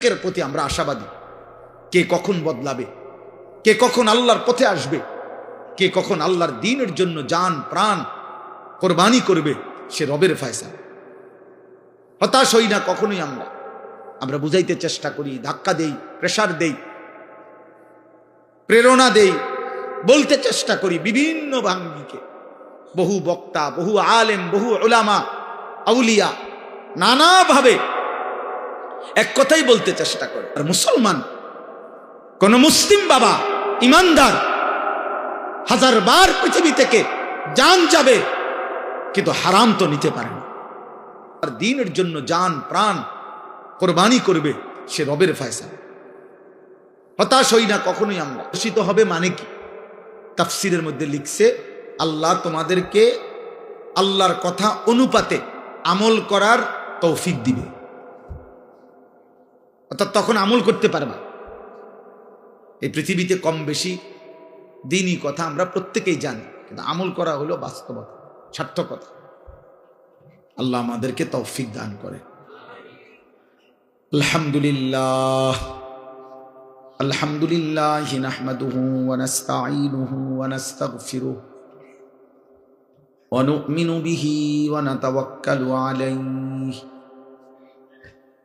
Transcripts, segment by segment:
এর প্রতি আমরা আশাবাদী। কে কখন বদলাবে? কে কখন আল্লাহর পথে আসবে? কে কখন আল্লাহর দিনের জন্য যান প্রাণ কোরবানি করবে? সে রবের ফয়সা হতাশ হই না কখনোই আমরা। আমরা বুঝাইতে চেষ্টা করি, ধাক্কা দেই, প্রেশার দেই, প্রেরণা দেই, বলতে চেষ্টা করি বিভিন্ন ভাঙ্গিকে। বহু বক্তা, বহু আলেম, বহু ওলামা আউলিয়া, নানাভাবে এক কথাই বলতে চেষ্টা করে। আর মুসলমান, কোন মুসলিম বাবা, ইমানদার, হাজার বার পৃথিবী থেকে জান যাবে, কিন্তু হারাম তো নিতে পারে না। আর দিনের জন্য জান, প্রাণ কোরবানি করবে সে রবের ফায়সা হতাশ হই না কখনোই আমরা। হর্ষিত হবে মানে কি? তাফসিরের মধ্যে লিখছে, আল্লাহ তোমাদেরকে আল্লাহর কথা অনুপাতে আমল করার তৌফিক দিবে। অর্থাৎ তখন আমল করতে পারবা। এই পৃথিবীতে কম বেশি দিনই কথা আমরা প্রত্যেকেই জানি, কিন্তু আমল করা হলো বাস্তবতা, সার্থকতা। আল্লাহ আমাদেরকে তৌফিক দান করে আলহামদুলিল্লাহ। আলহামদুলিল্লাহ নাহমাদুহু ওয়া নাস্তাঈনুহু ওয়া নাস্তাগফিরুহু। ওয়া নুমিনু বিহি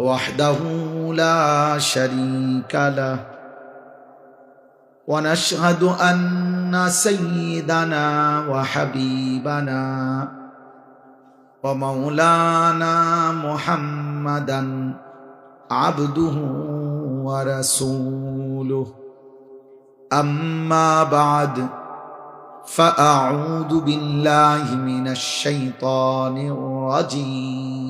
وحده لا شريك له ونشهد ان سيدنا وحبيبنا ومولانا محمدا عبده ورسوله اما بعد فاعوذ بالله من الشيطان الرجيم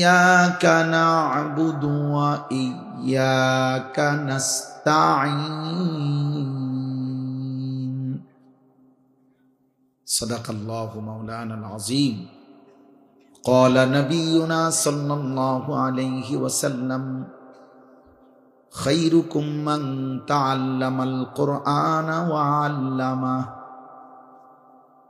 إياك نعبد وإياك نستعين. صدق الله مولانا العظيم. قال نبينا صلى الله عليه وسلم خيركم من تعلم القرآن وعلمه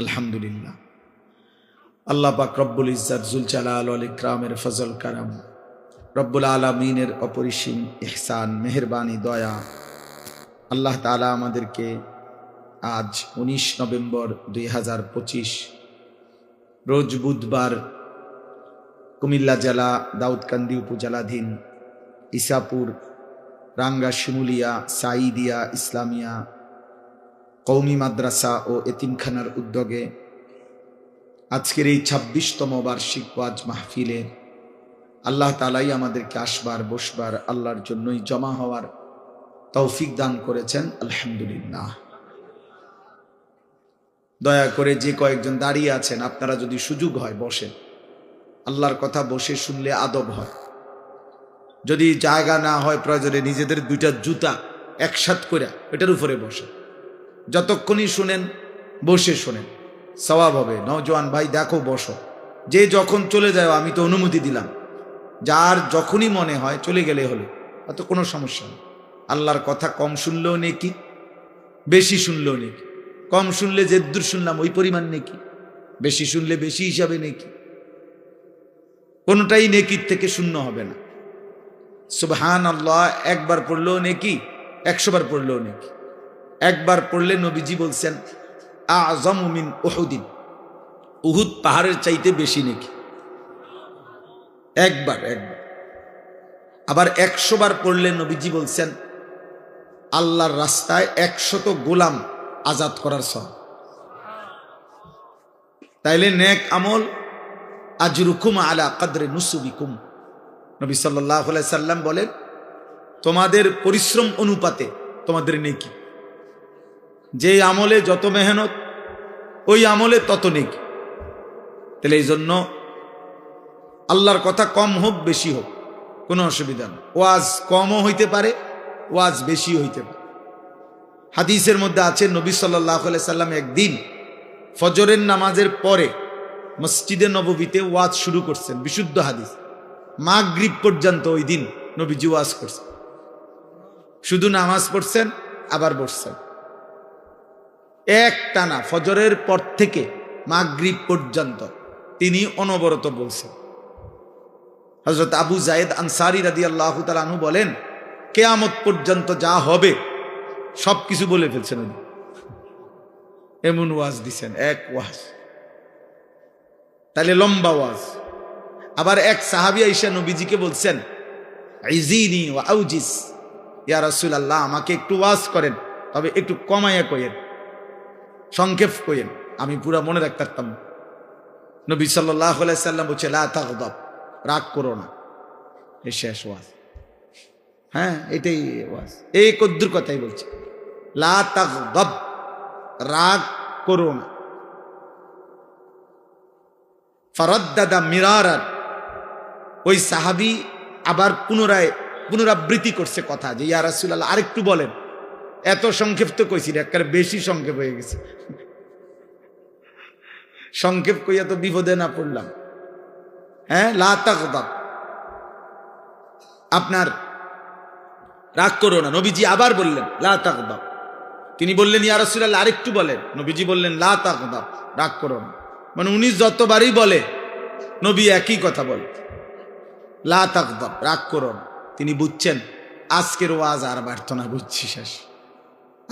আলহামদুলিল্লাহ। আল্লাহ পাক রব্বুল ইজাত জুলচালা আল আল ইকরামের ফজল কারাম, রব্বুল আলমিনের অপরিসীম ইহসান, মেহরবানি, দয়া, আল্লাহ তালা আমাদেরকে আজ ১৯ নভেম্বর দুই হাজার পঁচিশ, রোজ বুধবার কুমিল্লা জেলা দাউদকান্দি উপজেলাধীন ইসাপুর রাঙ্গা শিমুলিয়া সাইদিয়া, ইসলামিয়া কৌমি মাদ্রাসা ও এতিমখানার উদ্যোগে আজকের এই ছাব্বিশতম বার্ষিক ওয়াজ মাহফিলে আল্লাহ তালাই আমাদেরকে আসবার, বসবার, আল্লাহর জন্যই জমা হওয়ার তৌফিক দান করেছেন, আলহামদুলিল্লাহ। দয়া করে যে কয়েকজন দাঁড়িয়ে আছেন, আপনারা যদি সুযোগ হয় বসেন। আল্লাহর কথা বসে শুনলে আদব হয়। যদি জায়গা না হয় প্রয়োজনে নিজেদের দুইটা জুতা একসাথ করে এটার উপরে বসে যতক্ষণই শুনেন, বসে শোনেন। সবাব হবে। নজওয়ান ভাই, দেখো, বসো। যে যখন চলে যায়, আমি তো অনুমতি দিলাম। যার যখনই মনে হয়, চলে গেলে হলো। অত কোনো সমস্যা নেই। আল্লাহর কথা কম শুনলেও নেকি, বেশি শুনলেও নেকি। কম শুনলে যে দূর শুনলাম, ওই পরিমাণ নেকি। বেশি শুনলে বেশি হিসাবে নেকি। কোনোটাই নেকির থেকে শূন্য হবে না। সুবহান আল্লাহ একবার পড়লেও নেকি একশোবার পড়লেও নেকি। একবার পড়লে নবীজি বলছেন আজমিন ওহুদিন উহুদ পাহাড়ের চাইতে বেশি নাকি। একবার একবার। আবার একশো বার পড়লে নবীজি বলছেন, আল্লাহর রাস্তায় একশত গোলাম আজাদ করার সব। তাইলে নেক আমল, আজরুকুম আলা কাদরে নুসুবিকুম। নবী সাল্লাহ সাল্লাম বলেন, তোমাদের পরিশ্রম অনুপাতে তোমাদের নেকি। যে আমলে যত মেহনত, ওই আমলে তত নেকি। তাহলে এই জন্য আল্লাহর কথা কম হোক, বেশি হোক, কোনো অসুবিধা নেই। ওয়াজ কমও হইতে পারে, ওয়াজ বেশি হইতে পারে। হাদিসের মধ্যে আছে, নবী সাল্লাহ সাল্লাম একদিন ফজরের নামাজের পরে মসজিদে নববীতে ওয়াজ শুরু করছেন, বিশুদ্ধ হাদিস। মাগরিব পর্যন্ত ওই দিন নবীজি ওয়াজ করছেন। শুধু নামাজ পড়ছেন, আবার বসছেন। এক টানা ফজরের পর থেকে মাগরিব পর্যন্ত তিনি অনবরত বলছেন। হজরত আবু জায়েদ আনসারি রাদি আল্লাহ তালু বলেন, কেয়ামত পর্যন্ত যা হবে সব কিছু বলে ফেলছেন উনি। এমন ওয়াজ দিছেন, এক ওয়াজ। তাহলে লম্বা ওয়াজ। আবার এক সাহাবিয়া ঈশা নবীজিকে বলছেন, ইজিনি ওয়া আউজিস। ইয়া রাসূল আল্লাহ আমাকে একটু ওয়াজ করেন, তবে একটু কমাইয়া কইেন সংক্ষেপ কইেন আমি পুরা মনে রাখতে পারতাম না। নবী সাল্লাহ সাল্লাম বলছে, লা তাগদাব, রাগ করো না। এই শেষ ওয়াজ। হ্যাঁ এটাই ওয়াজ। এই কদ্দুর কথাই বলছে। লা তাগদাব, রাগ করো না। ফারাদ্দাদা মিরারার ওই সাহাবি আবার পুনরায় পুনরাবৃত্তি করছে কথা যে, ইয়া রাসূলুল্লাহ, আরেকটু বলেন। এত সংক্ষেপ তো কইছি একবারে বেশি সংক্ষেপ হয়ে গেছে। সংক্ষেপ কইয়া তো বিপদে না পড়লাম। হ্যাঁ লাতাকদাব আপনার রাগ করো না, নবীজি আবার বললেন লাতাকদাব তিনি বললেন, ইয়া রাসূলুল্লাহ, আরেকটু বলেন। নবীজি বললেন লাতাকদাব রাগ করো না। মানে উনি যতবারই বলে, নবী একই কথা বলে। লাতাকদাব রাগ করো না। তিনি বুঝছেন, আজকের ওয়াজ আর বাড়ত না, বুঝছি শেষ।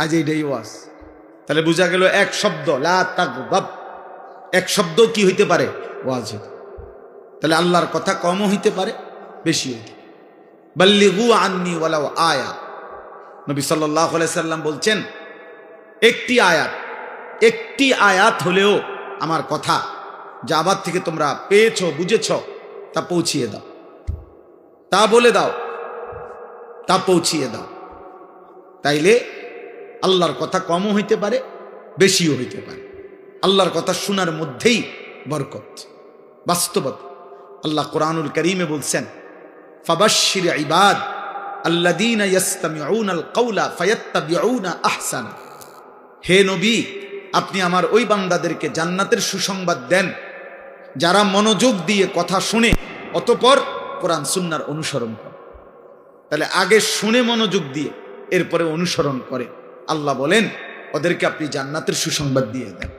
আজ এইটাই ওয়াজ তাহলে বোঝা গেল এক শব্দ, লা এক শব্দ কি হইতে পারে? ওয়াজ হইতে তাহলে আল্লাহর কথা কমও হইতে পারে বেশি হইতে বাল্লিগু আন্নি ওয়ালাও আয়া। নবী সাল্লাহ সাল্লাম বলছেন, একটি আয়াত একটি আয়াত হলেও আমার কথা যা আবার থেকে তোমরা পেয়েছ, বুঝেছ, তা পৌঁছিয়ে দাও। তা বলে দাও, তা পৌঁছিয়ে দাও। তাইলে আল্লাহর কথা কমও হইতে পারে, বেশিও হইতে পারে। আল্লাহর কথা শোনার মধ্যেই বরকত। বাস্তবতা। আল্লাহ কোরআনুল করিমে বলছেন ফাবাশির ইবাদ আল্লাদিন কাউলা ফায়াত্তাবিউনা আহসানা। হে নবী, আপনি আমার ওই বান্দাদেরকে জান্নাতের সুসংবাদ দেন, যারা মনোযোগ দিয়ে কথা শুনে, অতপর কোরআন সুন্নার অনুসরণ করে। তাহলে আগে শুনে মনোযোগ দিয়ে, এরপরে অনুসরণ করে। আল্লাহ বলেন ওদেরকে আপনি জান্নাতের সুসংবাদ দিয়ে দেন।